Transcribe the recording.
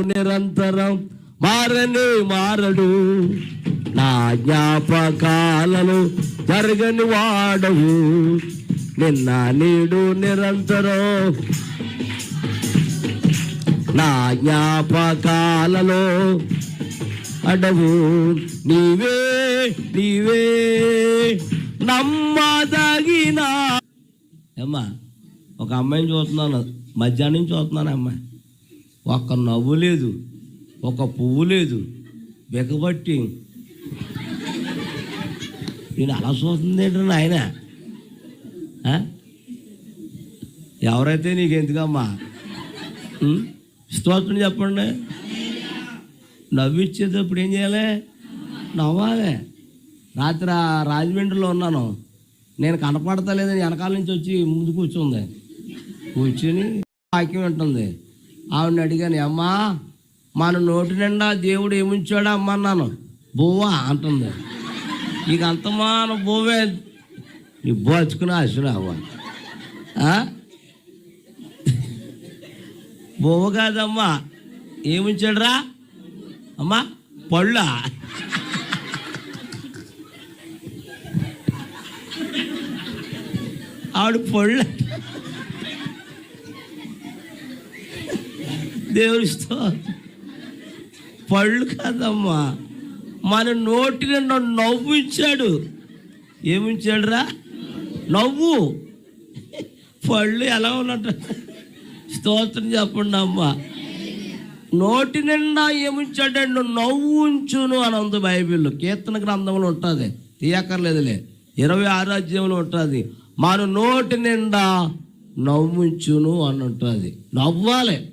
నిరంతరం మారని మారడు. నా జ్ఞాపకాలను జరగని వాడవు. నిన్న నీడు నిరంతరం నా జ్ఞాపకాలలో అడవు. నీవే నీవే నమ్మదగిన అమ్మా ఒక అమ్మాయిని చూస్తున్నాను. మధ్యాహ్నం నుంచి చూస్తున్నాను అమ్మాయి. ఒక్క నవ్వు లేదు ఒక పువ్వు లేదు బిగబట్టి. నేను అలా చూస్తుంది ఏంటన్నా ఆయన ఎవరైతే నీకు ఎందుకమ్మా? స్తోత్రం చెప్పండి. నవ్విచ్చేటప్పుడు ఏం చేయాలి? నవ్వాలి. రాత్రి రాజమండ్రిలో ఉన్నాను. నేను కనపడతలేదని వెనకాల నుంచి వచ్చి ముందు కూర్చుంది. కూర్చొని వాక్యం వింటుంది. ఆవిడని అడిగాను అమ్మా మన నోటి నిండా దేవుడు ఏముంచాడా అమ్మ అన్నాను. బువ్వా? అంటుంది. ఇక అంతమాన బువ్వే నీ బోచుకుని ఆశరావా బువ్వ కాదమ్మా ఏముంచాడురా అమ్మా పళ్ళ. ఆవిడ పళ్ళు. దేవుడి స్తోత్రం. పళ్ళు కాదమ్మా. మన నోటి నిండా నవ్వు ఇచ్చాడు ఏమిచ్చాడురా నవ్వు. పళ్ళు ఎలా ఉన్నట్టు? స్తోత్రం చెప్పండి అమ్మా. నోటి నిండా ఏమిచ్చాడండి నవ్వు ఉంచును అని ఉంది బైబిల్లో. కీర్తన గ్రంథంలో ఉంటుంది. తీయక్కర్లేదులే. ఇరవై ఆరాధ్యంలో ఉంటుంది. మన నోటి నిండా నవ్వుంచును అని ఉంటుంది. నవ్వాలి.